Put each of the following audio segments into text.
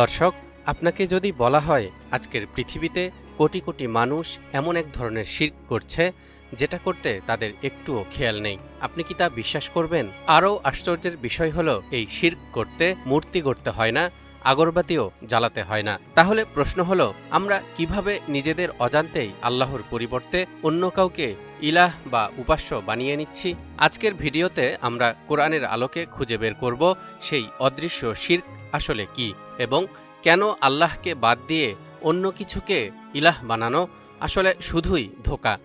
দর্শক, আপনাকে যদি বলা হয় আজকের পৃথিবীতে কোটি কোটি মানুষ এমন এক ধরনের শির্ক করছে, যেটা করতে তাদের একটুও খেয়াল নেই। আপনি কি তা বিশ্বাস করবেন? আরও আশ্চর্যের বিষয় হলো, এই শির্ক করতে মূর্তি গড়তে হয় না, আগরবাতিও জ্বালাতে হয় না। তাহলে প্রশ্ন হলো, আমরা কীভাবে নিজেদের অজান্তেই আল্লাহর পরিবর্তে অন্য কাউকে ইলাহ বা উপাস্য বানিয়ে নিচ্ছি? আজকের ভিডিওতে আমরা কোরআনের আলোকে খুঁজে বের করব, সেই অদৃশ্য শির্ক আসলে কি? এবং কেন আল্লাহকে বাদ দিয়ে অন্য কিছুকে ইলাহ বানানো আসলে শুধুই ধোকা?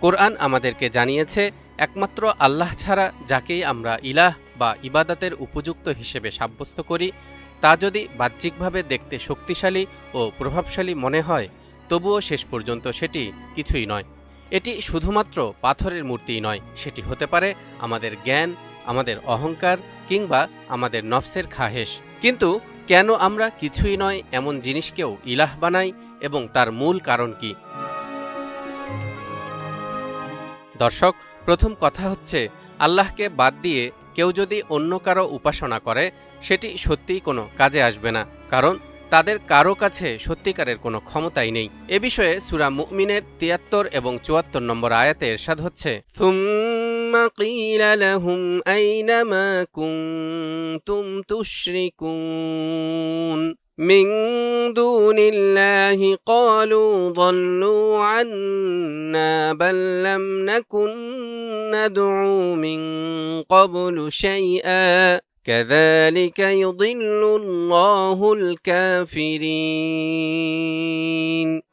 কোরআন আমাদেরকে জানিয়েছে, একমাত্র আল্লাহ ছাড়া যাকেই আমরা ইলাহ বা ইবাদাতের উপযুক্ত হিসেবে সাব্যস্ত করি, তা যদি বাহ্যিকভাবে দেখতে শক্তিশালী ও প্রভাবশালী মনে হয়, তবুও শেষ পর্যন্ত সেটি কিছুই নয়। এটি শুধুমাত্র পাথরের মূর্তিই নয়, সেটি হতে পারে আমাদের জ্ঞান, আমাদের অহংকার কিংবা আমাদের নফসের খাহেশ। কিন্তু কেন আমরা কিছুই নয় এমন জিনিসকেও ইলাহ বানাই এবং তার মূল কারণ কি? দর্শক, প্রথম কথা হচ্ছে, আল্লাহকে বাদ দিয়ে কেউ যদি অন্য কারও উপাসনা করে, সেটি সত্যিই কোনো কাজে আসবে না, কারণ তাদের কারও কাছে সত্যিকারের কোনো ক্ষমতাই নেই। এ বিষয়ে সুরা মুমিনের তিয়াত্তর এবং চুয়াত্তর নম্বর আয়াতে এরশাদ হচ্ছে ثم قيل لهم أين ما كنتم تشركون من دون الله قالوا ضلوا عنا بل لم نكن ندعو من قبل شيئا كذلك يضل الله الكافرين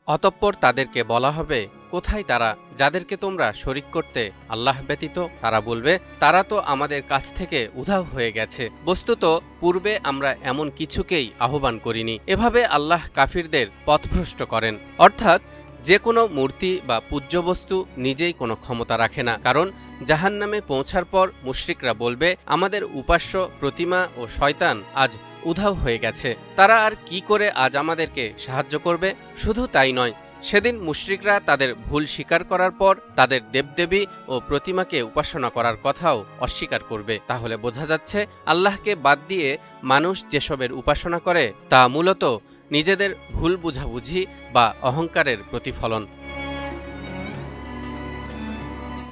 অতঃপর তাদেরকে বলা হবে, কোথায় তারা? যাদেরকে তোমরা শরিক করতে আল্লাহ ব্যতীত তারা বলবে, তারা তো আমাদের কাছ থেকে উধাও হয়ে গেছে। বস্তুত পূর্বে আমরা এমন কিছুকেই আহ্বান করিনি। এভাবে আল্লাহ কাফিরদের পথভ্রষ্ট করেন। অর্থাৎ যে কোনো মূর্তি বা পূজ্য বস্তু নিজেই কোনো ক্ষমতা রাখে না। কারণ জাহান নামে পৌঁছার পর মুশরিকরা বলবে, আমাদের উপাস্য, প্রতিমা ও শয়তান আজ উধাও হয়ে গেছে। তারা আর কি করে আজ আমাদেরকে সাহায্য করবে? শুধু তাই নয়, সেদিন মুশরিকরা তাদের ভুল স্বীকার করার পর তাদের দেবদেবী ও প্রতিমাকে উপাসনা করার কথাও অস্বীকার করবে। তাহলে বোঝা যাচ্ছে, আল্লাহকে বাদ দিয়ে মানুষ যেসবের উপাসনা করে, তা মূলত নিজেদের ভুল বুঝাবুঝি বা অহংকারের প্রতিফলন।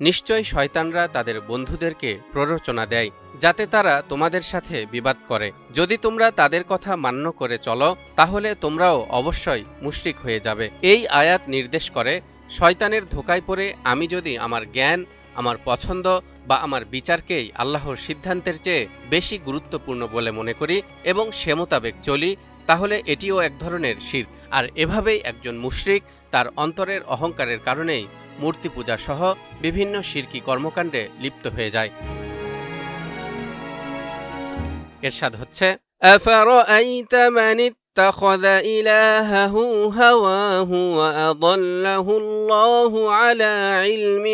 নিশ্চয় শয়তানরা তাদের বন্ধুদেরকে প্ররোচনা দেয়, যাতে তারা তোমাদের সাথে বিবাদ করে। যদি তোমরা তাদের কথা মান্য করে চলো, তাহলে তোমরাও অবশ্যই মুশরিক হয়ে যাবে। এই আয়াত নির্দেশ করে, শয়তানের ধোকায় পড়ে আমি যদি আমার জ্ঞান, আমার পছন্দ বা আমার বিচারকেই আল্লাহর সিদ্ধান্তের চেয়ে বেশি গুরুত্বপূর্ণ বলে মনে করি এবং সে মোতাবেক চলি, তাহলে এটিও এক ধরনের শির আর এভাবেই একজন মুশরিক তার অন্তরের অহংকারের কারণেই মূর্তি পূজা সহ বিভিন্ন শিরকি কর্মকাণ্ডে লিপ্ত হয়ে যায় এরশাদ হচ্ছে أفرأيت من اتخذ إلهه هواه وأضله الله على علم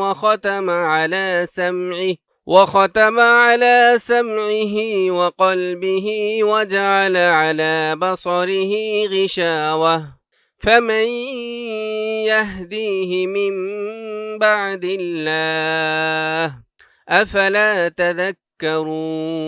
وختم على سمعه وختم على سمعه وقلبه وجعل على بصره غشاوة فمن يهديه من بعد الله أفلا تذكرون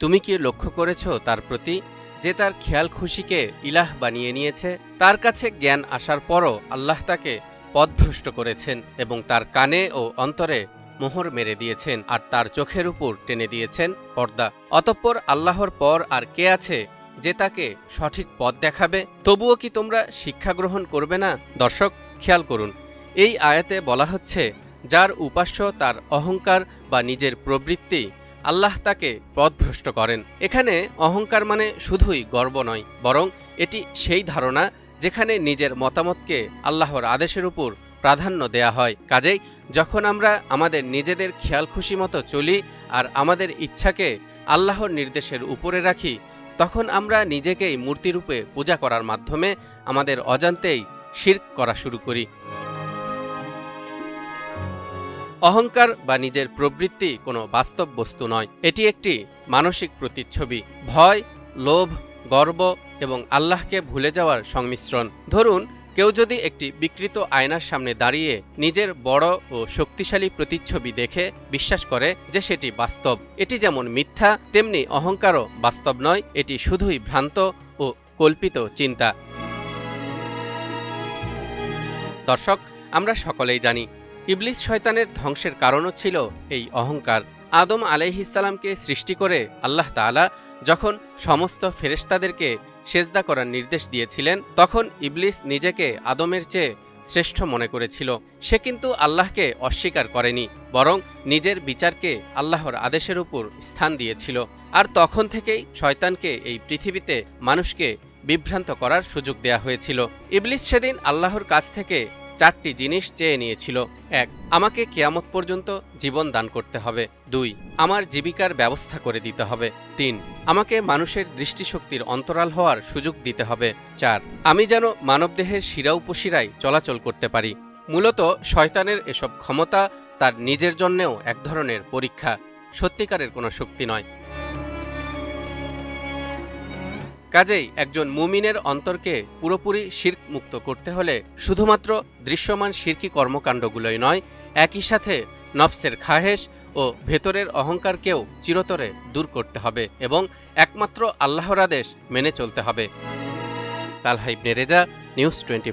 তুমি কি লক্ষ্য করেছ তার প্রতি যে তার খেয়াল খুশিকে ইলাহ বানিয়ে নিয়েছে তার কাছে জ্ঞান আসার পরও আল্লাহ তাকে পথভ্রষ্ট করেছেন এবং তার কানে ও অন্তরে মোহর মেরে দিয়েছেন আর তার চোখের উপর টেনে দিয়েছেন পর্দা অতঃপর আল্লাহর পর আর কে আছে যে তাকে সঠিক পথ দেখাবে, তবুও কি তোমরা শিক্ষা গ্রহণ করবে না? দর্শক, খেয়াল করুন, এই আয়াতে বলা হচ্ছে, যার উপাস্য তার অহংকার বা নিজের প্রবৃত্তি, আল্লাহ তাকে পথভ্রষ্ট করেন। এখানে অহংকার মানে শুধুই গর্ব নয়, বরং এটি সেই ধারণা যেখানে নিজের মতামতকে আল্লাহর আদেশের উপর প্রাধান্য দেয়া হয়। কাজেই যখন আমরা আমাদের নিজেদের খেয়াল খুশি মতো চলি আর আমাদের ইচ্ছাকে আল্লাহর নির্দেশের উপরে রাখি তখন আমরা নিজেকেই মূর্তিরূপে পূজা করার মাধ্যমে আমাদের অজান্তেই শির্ক করা শুরু করি। অহংকার বা নিজের প্রবৃত্তি কোনো বাস্তব বস্তু নয়। এটি একটি মানসিক প্রতিচ্ছবি। ভয়, লোভ, গর্ব এবং আল্লাহকে ভুলে যাওয়ার সংমিশ্রণ। ধরুন কেউ যদি একটি বিকৃত আয়নার সামনে দাঁড়িয়ে নিজের বড় ও শক্তিশালী প্রতিচ্ছবি দেখে বিশ্বাস করে যে সেটি বাস্তব, এটি যেমন মিথ্যা, তেমনি অহংকারও বাস্তব নয়, এটি শুধুই ভ্রান্ত ও কল্পিত চিন্তা। দর্শক, আমরা সকলেই জানি, ইবলিস শয়তানের ধ্বংসের কারণও ছিল এই অহংকার। আদম আলাইহিসালামকে সৃষ্টি করে আল্লাহ তাআলা যখন সমস্ত ফেরেশতাদেরকে সেজদা করার নির্দেশ দিয়েছিলেন, তখন ইবলিস নিজেকে আদমের চেয়ে শ্রেষ্ঠ মনে করেছিল। সে কিন্তু আল্লাহকে অস্বীকার করেনি, বরং নিজের বিচারকে আল্লাহর আদেশের উপর স্থান দিয়েছিল। আর তখন থেকেই শয়তানকে এই পৃথিবীতে মানুষকে বিভ্রান্ত করার সুযোগ দেয়া হয়েছিল। ইবলিস সেদিন আল্লাহর কাছ থেকে চারটি জিনিস চেয়ে নিয়েছিল। এক, আমাকে কেয়ামত পর্যন্ত জীবন দান করতে হবে। দুই, আমার জীবিকার ব্যবস্থা করে দিতে হবে। তিন, আমাকে মানুষের দৃষ্টিশক্তির অন্তরাল হওয়ার সুযোগ দিতে হবে। চার, আমি যেন মানবদেহের শিরা উপশিরায় চলাচল করতে পারি। মূলত শয়তানের এসব ক্ষমতা তার নিজের জন্যেও এক ধরনের পরীক্ষা। সত্যিকারের কোনো শক্তি নয়। কাজেই একজন মুমিনের অন্তরকে পুরোপুরি শির্ক মুক্ত করতে হলে শুধুমাত্র দৃশ্যমান শির্কি কর্মকাণ্ডগুলোই নয়, একই সাথে নফসের খাহেশ ও ভেতরের অহংকারকেও চিরতরে দূর করতে হবে এবং একমাত্র আল্লাহর আদেশ মেনে চলতে হবে। তালহাইব নেরেজা নিউজ টোয়েন্টি